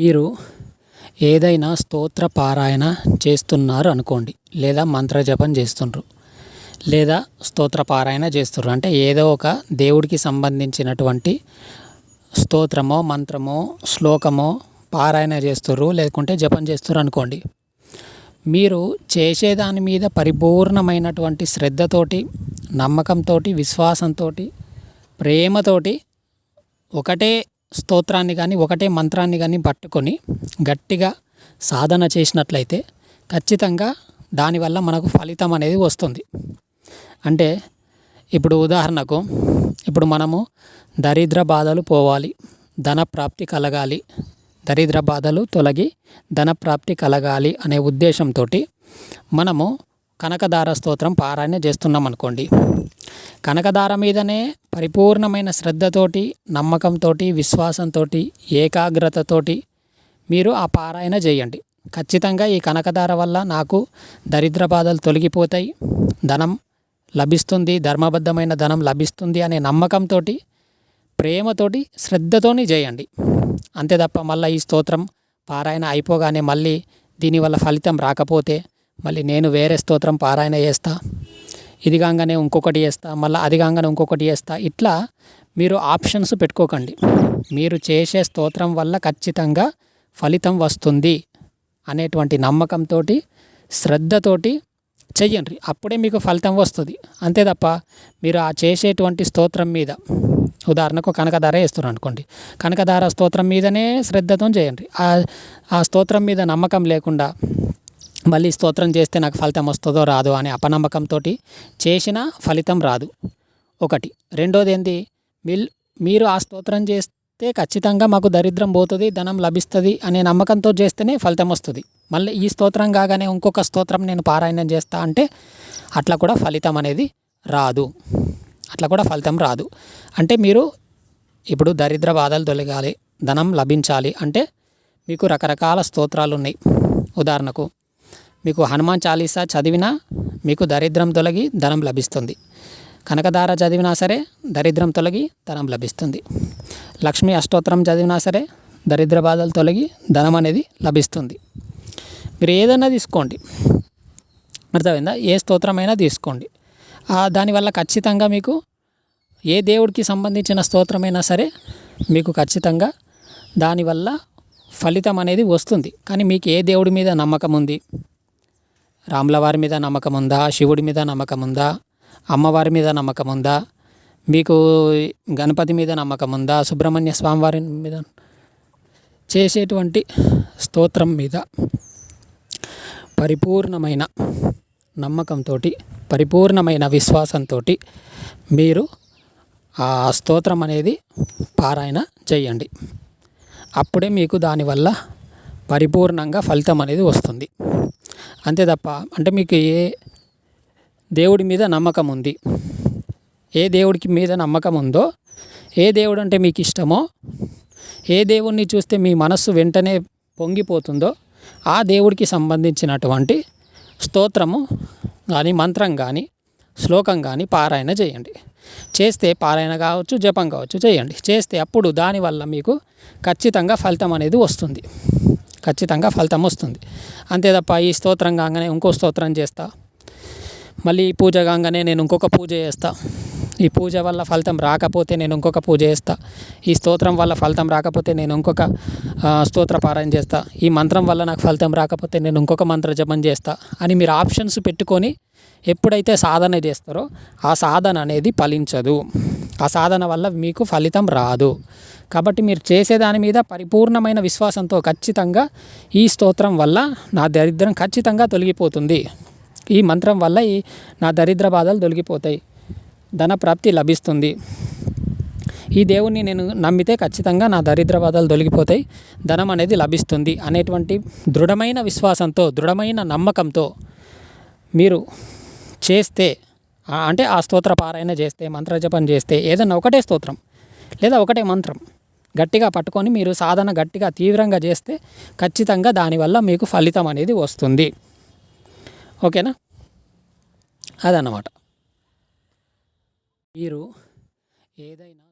మీరు ఏదైనా స్తోత్ర పారాయణ చేస్తున్నారు అనుకోండి లేదా మంత్రజపం చేస్తుండ్రు లేదా స్తోత్ర పారాయణ చేస్తుర్రు అంటే ఏదో ఒక దేవుడికి సంబంధించినటువంటి స్తోత్రమో మంత్రమో శ్లోకమో పారాయణ చేస్తుర్రు లేకుంటే జపం చేస్తుర్రు అనుకోండి. మీరు చేసేదాని మీద పరిపూర్ణమైనటువంటి శ్రద్ధతోటి నమ్మకంతో విశ్వాసంతో ప్రేమతోటి ఒకటే స్తోత్రాన్ని కానీ ఒకటే మంత్రాన్ని కానీ పట్టుకొని గట్టిగా సాధన చేసినట్లయితే ఖచ్చితంగా దానివల్ల మనకు ఫలితం అనేది వస్తుంది. అంటే ఇప్పుడు ఉదాహరణకు ఇప్పుడు మనము దరిద్ర బాధలు పోవాలి ధన ప్రాప్తి కలగాలి దరిద్ర బాధలు తొలగి ధన ప్రాప్తి కలగాలి అనే ఉద్దేశంతో మనము కనకదార స్తోత్రం పారాయణ చేస్తున్నాం అనుకోండి కనకదార మీదనే పరిపూర్ణమైన శ్రద్ధతోటి నమ్మకంతో విశ్వాసంతో ఏకాగ్రతతోటి మీరు ఆ పారాయణ చేయండి. ఖచ్చితంగా ఈ కనకదార వల్ల నాకు దరిద్ర బాధలు తొలగిపోతాయి. ధనం లభిస్తుంది ధర్మబద్ధమైన ధనం లభిస్తుంది అనే నమ్మకంతో ప్రేమతోటి శ్రద్ధతోని చేయండి. అంతే తప్ప మళ్ళీ ఈ స్తోత్రం పారాయణ అయిపోగానే మళ్ళీ దీనివల్ల ఫలితం రాకపోతే మళ్ళీ నేను వేరే స్తోత్రం పారాయణ చేస్తా. ఇది కాగానే ఇంకొకటి చేస్తా మళ్ళీ అది కాగానే ఇంకొకటి చేస్తా. ఇట్లా మీరు ఆప్షన్స్ పెట్టుకోకండి. మీరు చేసే స్తోత్రం వల్ల ఖచ్చితంగా ఫలితం వస్తుంది అనేటువంటి నమ్మకంతో శ్రద్ధతోటి చెయ్యండి. అప్పుడే మీకు ఫలితం వస్తుంది. అంతే తప్ప మీరు ఆ చేసేటువంటి స్తోత్రం మీద ఉదాహరణకు కనకధార వేస్తున్నారు అనుకోండి. కనకధార స్తోత్రం మీదనే శ్రద్ధతో చేయండి. ఆ స్తోత్రం మీద నమ్మకం లేకుండా మళ్ళీ స్తోత్రం చేస్తే నాకు ఫలితం వస్తుందో రాదో అనే అపనమ్మకంతో చేసిన ఫలితం రాదు. ఒకటి. రెండోది ఏంది మిల్ మీరు ఆ స్తోత్రం చేస్తే ఖచ్చితంగా మాకు దరిద్రం పోతుంది ధనం లభిస్తుంది అనే నమ్మకంతో చేస్తేనే ఫలితం వస్తుంది. మళ్ళీ ఈ స్తోత్రం కాగానే ఇంకొక స్తోత్రం నేను పారాయణం చేస్తా అంటే అట్లా కూడా ఫలితం అనేది రాదు. అట్లా కూడా ఫలితం రాదు. అంటే మీరు ఇప్పుడు దరిద్ర బాధలు తొలగాలి ధనం లభించాలి అంటే మీకు రకరకాల స్తోత్రాలు ఉన్నాయి ఉదాహరణకు మీకు హనుమాన్ చాలీసా చదివినా మీకు దరిద్రం తొలగి ధనం లభిస్తుంది. కనకదార చదివినా సరే దరిద్రం తొలగి ధనం లభిస్తుంది. లక్ష్మీ అష్టోత్తరం చదివినా సరే దరిద్ర బాధలు తొలగి ధనం అనేది లభిస్తుంది. మీరు ఏదైనా తీసుకోండి. అర్థమైందా? ఏ స్తోత్రమైనా తీసుకోండి. దానివల్ల ఖచ్చితంగా మీకు ఏ దేవుడికి సంబంధించిన స్తోత్రమైనా సరే మీకు ఖచ్చితంగా దానివల్ల ఫలితం అనేది వస్తుంది. కానీ మీకు ఏ దేవుడి మీద నమ్మకం ఉంది? రాములవారి మీద నమ్మకం ఉందా శివుడి మీద నమ్మకం ఉందా అమ్మవారి మీద నమ్మకం ఉందా మీకు గణపతి మీద నమ్మకం ఉందా సుబ్రహ్మణ్య స్వామివారి మీద చేసేటువంటి స్తోత్రం మీద పరిపూర్ణమైన నమ్మకంతో పరిపూర్ణమైన విశ్వాసంతో మీరు ఆ స్తోత్రం అనేది పారాయణ చేయండి. అప్పుడే మీకు దానివల్ల పరిపూర్ణంగా ఫలితం అనేది వస్తుంది. అంతే తప్ప అంటే మీకు ఏ దేవుడి మీద నమ్మకం ఉంది? ఏ దేవుడికి మీద నమ్మకం ఉందో ఏ దేవుడు అంటే మీకు ఇష్టమో ఏ దేవుణ్ణి చూస్తే మీ మనస్సు వెంటనే పొంగిపోతుందో ఆ దేవుడికి సంబంధించినటువంటి స్తోత్రము కానీ మంత్రం కానీ శ్లోకం కానీ పారాయణ చేయండి. చేస్తే పారాయణ కావచ్చు జపం కావచ్చు చేయండి. చేస్తే అప్పుడు దానివల్ల మీకు ఖచ్చితంగా ఫలితం అనేది వస్తుంది. ఖచ్చితంగా ఫలితం వస్తుంది. అంతే తప్ప ఈ స్తోత్రం కాగానే ఇంకో స్తోత్రం చేస్తా. మళ్ళీ ఈ పూజ కాగానే నేను ఇంకొక పూజ చేస్తా. ఈ పూజ వల్ల ఫలితం రాకపోతే నేను ఇంకొక పూజ చేస్తా. ఈ స్తోత్రం వల్ల ఫలితం రాకపోతే నేను ఇంకొక స్తోత్ర పారాయణ చేస్తా. ఈ మంత్రం వల్ల నాకు ఫలితం రాకపోతే నేను ఇంకొక మంత్ర జపం చేస్తా అని మీరు ఆప్షన్స్ పెట్టుకొని ఎప్పుడైతే సాధన చేస్తారో ఆ సాధన అనేది ఫలించదు. ఆ సాధన వల్ల మీకు ఫలితం రాదు. కాబట్టి మీరు చేసేదాని మీద పరిపూర్ణమైన విశ్వాసంతో ఖచ్చితంగా ఈ స్తోత్రం వల్ల నా దరిద్రం ఖచ్చితంగా తొలగిపోతుంది. ఈ మంత్రం వల్ల ఈ నా దరిద్ర బాధలు తొలగిపోతాయి. ధన ప్రాప్తి లభిస్తుంది. ఈ దేవుణ్ణి నేను నమ్మితే ఖచ్చితంగా నా దరిద్ర బాధలు తొలగిపోతాయి. ధనం అనేది లభిస్తుంది అనేటువంటి దృఢమైన విశ్వాసంతో దృఢమైన నమ్మకంతో మీరు చేస్తే అంటే ఆ స్తోత్ర పారాయణ చేస్తే మంత్రజపం చేస్తే ఏదన్నా ఒకటే స్తోత్రం లేదా ఒకటే మంత్రం. గట్టిగా పట్టుకొని మీరు సాధన గట్టిగా తీవ్రంగా చేస్తే ఖచ్చితంగా దానివల్ల మీకు ఫలితం అనేది వస్తుంది. ఓకేనా? అదన్నమాట. మీరు ఏదైనా